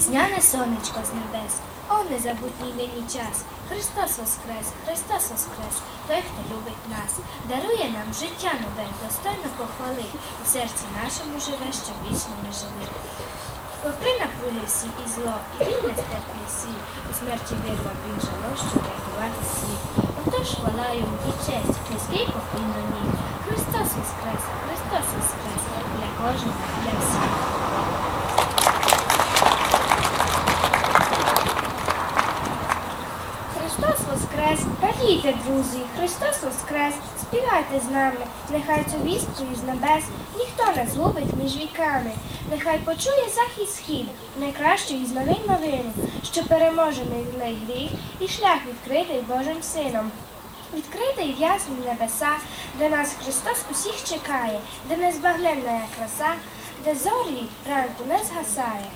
Весняне сонечко з небес, о незабутній нині час. Христос воскрес, Христос воскрес, той, хто любить нас, дарує нам життя нове, достойно похвали, у серці нашому живе, що вічно ми жили. Попри напруги всі і зло, і він не стерпний світ, у смерті вирвав він жало, щоб рятувати світ. Отож хвала йому і честь, низький поклін до ній. Христос воскрес, Христос воскрес, для кожного, для всіх. Христос Воскрес! Радійте, друзі! Христос Воскрес! Співайте з нами, нехай цю вістку із небес ніхто не згубить між віками. Нехай почує захід схід, найкращої з новин новини, що переможений неї гріх і шлях відкритий Божим Сином. Відкритий в ясні небеса, де нас Христос усіх чекає, де незбагненна краса, де зорі ранку не згасає.